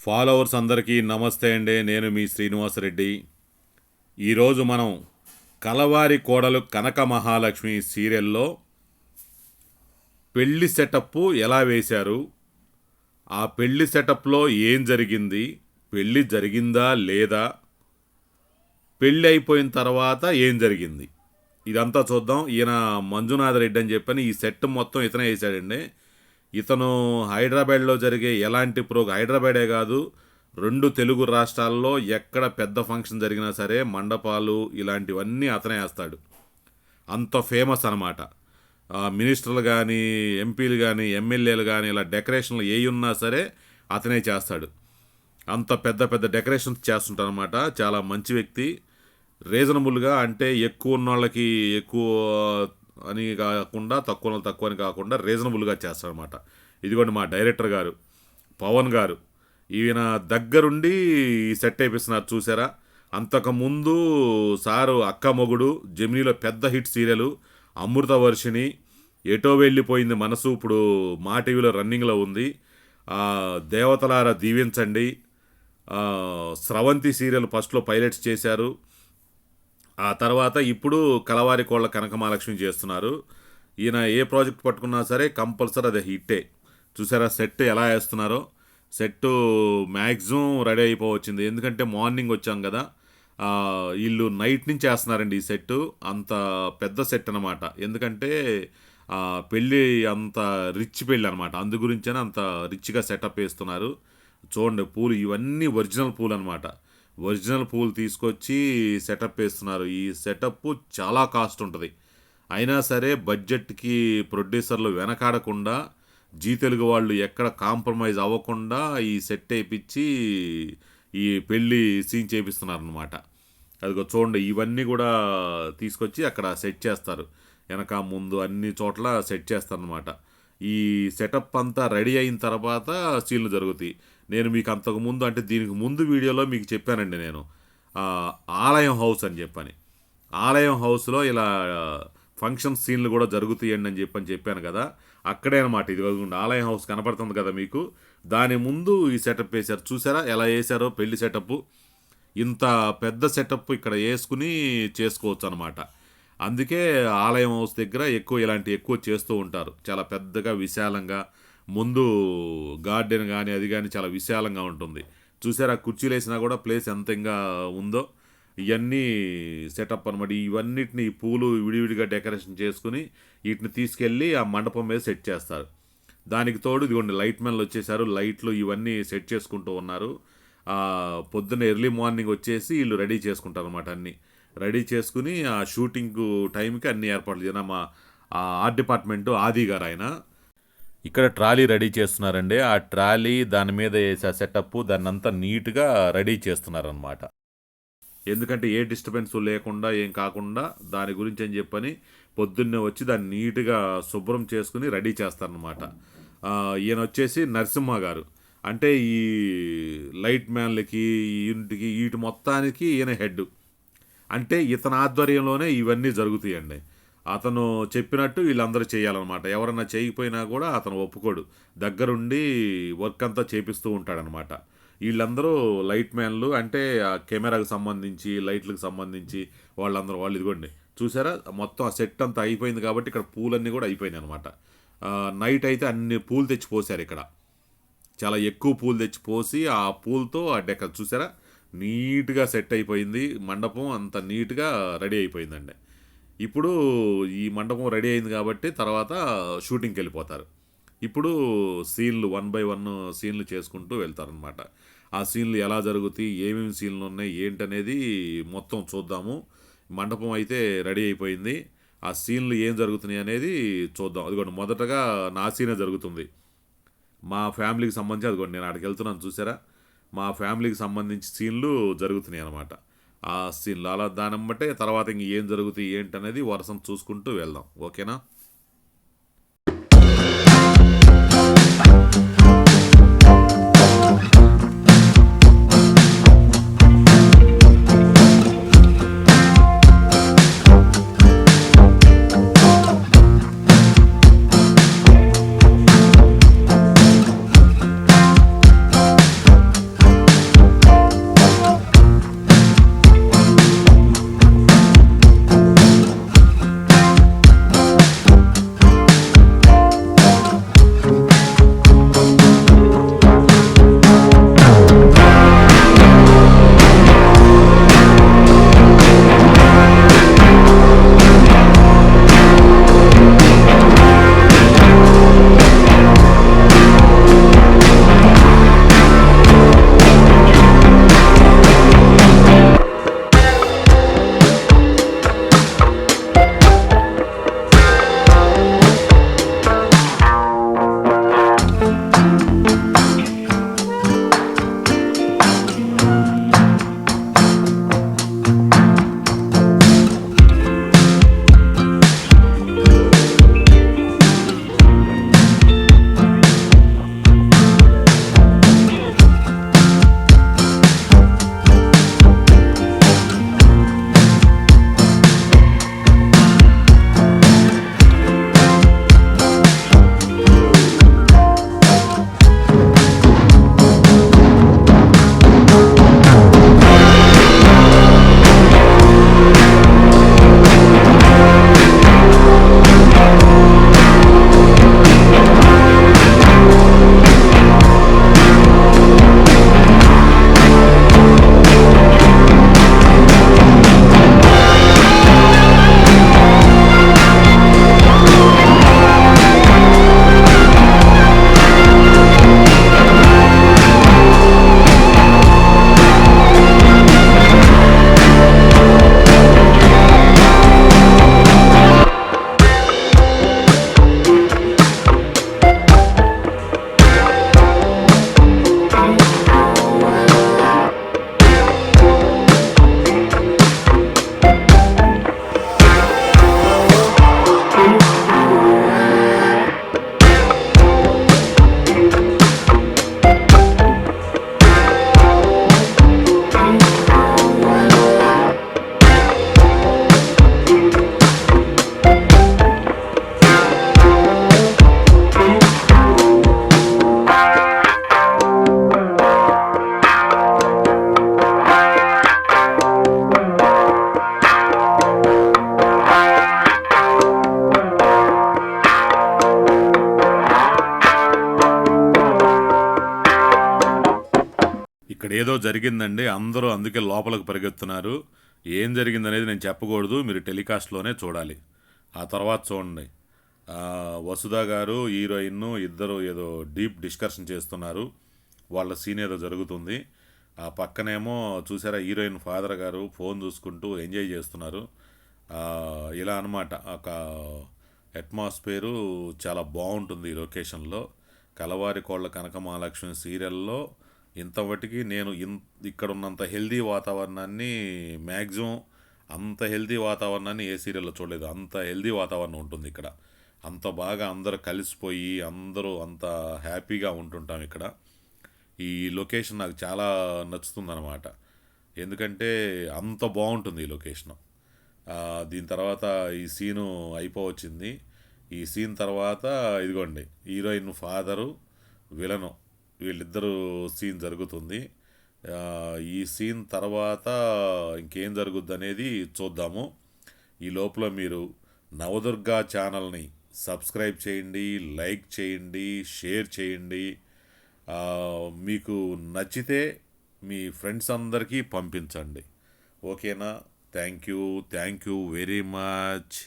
Followers అందరికీ నమస్తే అండి. నేను మీ శ్రీనివాసరెడ్డి. ఈరోజు మనం కలవారి కోడలు కనక మహాలక్ష్మి సీరియల్లో పెళ్ళి సెటప్ ఎలా వేశారు? ఆ పెళ్ళి సెటప్లో ఏం జరిగింది? పెళ్ళి జరిగిందా లేదా? పెళ్ళి అయిపోయిన తర్వాత ఏం జరిగింది? ఇదంతా చూద్దాం. ఈయన మంజునాథ్ రెడ్డి అని చెప్పని ఈ సెట్ మొత్తం ఇతనే వేసాడండి ఇతను హైదరాబాద్లో జరిగే ఎలాంటి ప్రోగ్రాం హైదరాబాదే కాదు రెండు తెలుగు రాష్ట్రాల్లో ఎక్కడ పెద్ద ఫంక్షన్ జరిగినా సరే మండపాలు ఇలాంటివన్నీ అతనే వేస్తాడు. అంత ఫేమస్ అనమాట మినిస్టర్లు కానీ ఎంపీలు కానీ ఎమ్మెల్యేలు కానీ ఇలా డెకరేషన్లు ఏ ఉన్నా సరే అతనే చేస్తాడు. అంత పెద్ద పెద్ద డెకరేషన్స్ చేస్తుంటారనమాట చాలా మంచి వ్యక్తి. రీజనబుల్గా అంటే ఎక్కువ ఉన్న వాళ్ళకి ఎక్కువ అని కాకుండా తక్కువ తక్కువ అని కాకుండా రీజనబుల్గా చేస్తాడనమాట ఇదిగోండి మా డైరెక్టర్ గారు పవన్ గారు ఈయన దగ్గరుండి సెట్ అయిపిస్తున్నారు చూసారా? అంతకుముందు సారు అక్క మొగుడు జమినీలో పెద్ద హిట్ సీరియల్ అమృత వర్షిణి ఎటో వెళ్ళిపోయింది మనసు ఇప్పుడు మా టీవీలో రన్నింగ్లో ఉంది. దేవతలారా దీవించండి. స్రవంతి సీరియల్ ఫస్ట్లో పైలట్స్ చేశారు. ఆ తర్వాత ఇప్పుడు కలవారి కోళ్ళ కనకమహాలక్ష్మి చేస్తున్నారు. ఈయన ఏ ప్రాజెక్ట్ పట్టుకున్నా సరే కంపల్సరీ అది హిట్టే. చూసారా సెట్ ఎలా వేస్తున్నారో? సెట్ మ్యాక్సిమం రెడీ అయిపోవచ్చింది. ఎందుకంటే మార్నింగ్ వచ్చాం కదా. వీళ్ళు నైట్ నుంచి వేస్తున్నారండి ఈ సెట్ అంత పెద్ద సెట్ అనమాట ఎందుకంటే పెళ్ళి అంత రిచ్ పెళ్ళి అనమాట అందు గురించనే అంత రిచ్గా సెటప్ వేస్తున్నారు. చూడండి పూలు ఇవన్నీ ఒరిజినల్ పూలు అనమాట ఒరిజినల్ పూలు తీసుకొచ్చి సెటప్ వేస్తున్నారు. ఈ సెటప్ చాలా కాస్ట్ ఉంటుంది. అయినా సరే బడ్జెట్కి ప్రొడ్యూసర్లు వెనకాడకుండా జీ తెలుగు వాళ్ళు ఎక్కడ కాంప్రమైజ్ అవ్వకుండా ఈ సెట్ వేయించి ఈ పెళ్ళి సీన్ చేపిస్తున్నారనమాట అదిగో చూడండి ఇవన్నీ కూడా తీసుకొచ్చి అక్కడ సెట్ చేస్తారు. వెనక ముందు అన్ని చోట్ల సెట్ చేస్తారనమాట ఈ సెటప్ అంతా రెడీ అయిన తర్వాత సీన్లు జరుగుతాయి. నేను మీకు అంతకు ముందు అంటే దీనికి ముందు వీడియోలో మీకు చెప్పానండి నేను. ఆలయం హౌస్ అని చెప్పని. ఆలయం హౌస్లో ఇలా ఫంక్షన్ సీన్లు కూడా జరుగుతాయండి అని చెప్పని చెప్పాను కదా. అక్కడే అనమాట ఇది కాకుండా ఆలయం హౌస్ కనపడుతుంది కదా మీకు. దాని ముందు ఈ సెటప్ వేశారు. చూసారా? ఎలా వేశారో? పెళ్ళి సెటప్. ఇంత పెద్ద సెటప్ ఇక్కడ వేసుకుని చేసుకోవచ్చు అనమాట అందుకే ఆలయం హౌస్ దగ్గర ఎక్కువ ఇలాంటి ఎక్కువ చేస్తూ ఉంటారు. చాలా పెద్దగా విశాలంగా ముందు గార్డెన్ కానీ అది కానీ చాలా విశాలంగా ఉంటుంది. చూసారా? కుర్చీలు వేసినా కూడా ప్లేస్ ఎంత ఇంకా ఉందో. ఇవన్నీ సెటప్ అనమాట ఇవన్నిటిని పూలు విడివిడిగా డెకరేషన్ చేసుకుని వీటిని తీసుకెళ్ళి ఆ మండపం మీద సెట్ చేస్తారు. దానికి తోడు ఇదిగోండి లైట్ మెన్లు వచ్చేసారు. లైట్లు ఇవన్నీ సెట్ చేసుకుంటూ ఉన్నారు. పొద్దున్న ఎర్లీ మార్నింగ్ వచ్చేసి వీళ్ళు రెడీ చేసుకుంటారు అనమాట అన్నీ. రెడీ చేసుకుని ఆ షూటింగ్ టైంకి అన్ని ఏర్పాట్లు చేయాలి మా ఆర్ట్ డిపార్ట్మెంట్ ఆది గారు ఆయన. ఇక్కడ ట్రాలీ రెడీ చేస్తున్నారండి. ఆ ట్రాలీ దాని మీద వేసే సెటప్ దాన్ని అంతా నీట్గా రెడీ చేస్తున్నారనమాట ఎందుకంటే ఏ డిస్టర్బెన్స్ లేకుండా ఏం కాకుండా దాని గురించి అని చెప్పని పొద్దున్నే వచ్చి దాన్ని నీట్గా శుభ్రం చేసుకుని రెడీ చేస్తారనమాట ఈయన వచ్చేసి నరసింహ గారు. అంటే ఈ లైట్ మ్యాన్లకి ఇంటికి వీటి మొత్తానికి ఈయన హెడ్. అంటే ఇతని ఆధ్వర్యంలోనే ఇవన్నీ జరుగుతాయండి. అతను చెప్పినట్టు వీళ్ళందరూ చేయాలన్నమాట. ఎవరన్నా చేయకపోయినా కూడా అతను ఒప్పుకోడు. దగ్గరుండి వర్క్ అంతా చేపిస్తూ ఉంటాడనమాట వీళ్ళందరూ లైట్ మ్యాన్లు అంటే ఆ కెమెరాకు సంబంధించి లైట్లకు సంబంధించి వాళ్ళందరూ వాళ్ళు ఇదిగోండి. చూసారా? మొత్తం ఆ సెట్ అంతా అయిపోయింది కాబట్టి ఇక్కడ పూలన్నీ కూడా అయిపోయినాయి అనమాట నైట్ అయితే అన్ని పూలు తెచ్చి పోసారు ఇక్కడ. చాలా ఎక్కువ పూలు తెచ్చి పోసి ఆ పూలతో ఆ డెక్క చూసారా? నీట్గా సెట్ అయిపోయింది. మండపం అంత నీట్గా రెడీ అయిపోయిందండి. ఇప్పుడు ఈ మండపం రెడీ అయింది కాబట్టి తర్వాత షూటింగ్కి వెళ్ళిపోతారు ఇప్పుడు సీన్లు వన్ బై వన్ సీన్లు చేసుకుంటూ వెళ్తారనమాట ఆ సీన్లు ఎలా జరుగుతాయి ఏమేమి సీన్లు ఉన్నాయి ఏంటనేది మొత్తం చూద్దాము. మండపం అయితే రెడీ అయిపోయింది. ఆ సీన్లు ఏం జరుగుతున్నాయి అనేది చూద్దాం. అదిగోండి మొదటగా నా సీనే జరుగుతుంది. మా ఫ్యామిలీకి సంబంధించి అదిగోండి నేను అక్కడికి వెళ్తున్నాను చూసారా? మా ఫ్యామిలీకి సంబంధించి సీన్లు జరుగుతున్నాయి అనమాట ఆ సీన్లు అలా దాన్ని తర్వాత ఇంక ఏం జరుగుతాయి ఏంటనేది వరుసను చూసుకుంటూ వెళ్దాం. ఓకేనా? ఇక్కడ ఏదో జరిగిందండి అందరూ అందుకే లోపలికి పరిగెత్తున్నారు. ఏం జరిగిందనేది నేను చెప్పకూడదు మీరు టెలికాస్ట్లోనే చూడాలి. ఆ తర్వాత చూడండి. ఆ, వసుధ గారు హీరోయిన్ ఇద్దరు ఏదో డీప్ డిస్కషన్ చేస్తున్నారు. వాళ్ళ సీన్ ఏదో జరుగుతుంది. ఆ పక్కనేమో చూసారా హీరోయిన్ ఫాదర్ గారు ఫోన్ చూసుకుంటూ ఎంజాయ్ చేస్తున్నారు. ఇలా అనమాట ఒక అట్మాస్ఫియరు చాలా బాగుంటుంది ఈ లొకేషన్లో. కలవారి కోళ్ళ కనక మహాలక్ష్మి సీరియల్లో ఇంతవటికి నేను ఇన్ ఇక్కడ ఉన్నంత హెల్దీ వాతావరణాన్ని మ్యాక్సిమం అంత హెల్దీ వాతావరణాన్ని ఏ సీరియల్లో చూడలేదు. అంత హెల్దీ వాతావరణం ఉంటుంది ఇక్కడ. అంత బాగా అందరూ కలిసిపోయి అందరూ అంత హ్యాపీగా ఉంటుంటాం ఇక్కడ. ఈ లొకేషన్ నాకు చాలా నచ్చుతుందన్నమాట. ఎందుకంటే అంత బాగుంటుంది ఈ లొకేషన్. దీని తర్వాత ఈ సీను అయిపోవచ్చింది. ఈ సీన్ తర్వాత ఇదిగోండి హీరోయిన్ ఫాదరు విలను. వీళ్ళిద్దరూ సీన్ జరుగుతుంది. ఈ సీన్ తర్వాత ఇంకేం జరుగుద్ది అనేది చూద్దాము. ఈ లోపల మీరు నవదుర్గా ఛానల్ని సబ్స్క్రైబ్ చేయండి లైక్ చేయండి షేర్ చేయండి. మీకు నచ్చితే మీ ఫ్రెండ్స్ అందరికీ పంపించండి. ఓకేనా? Thank you thank you very much.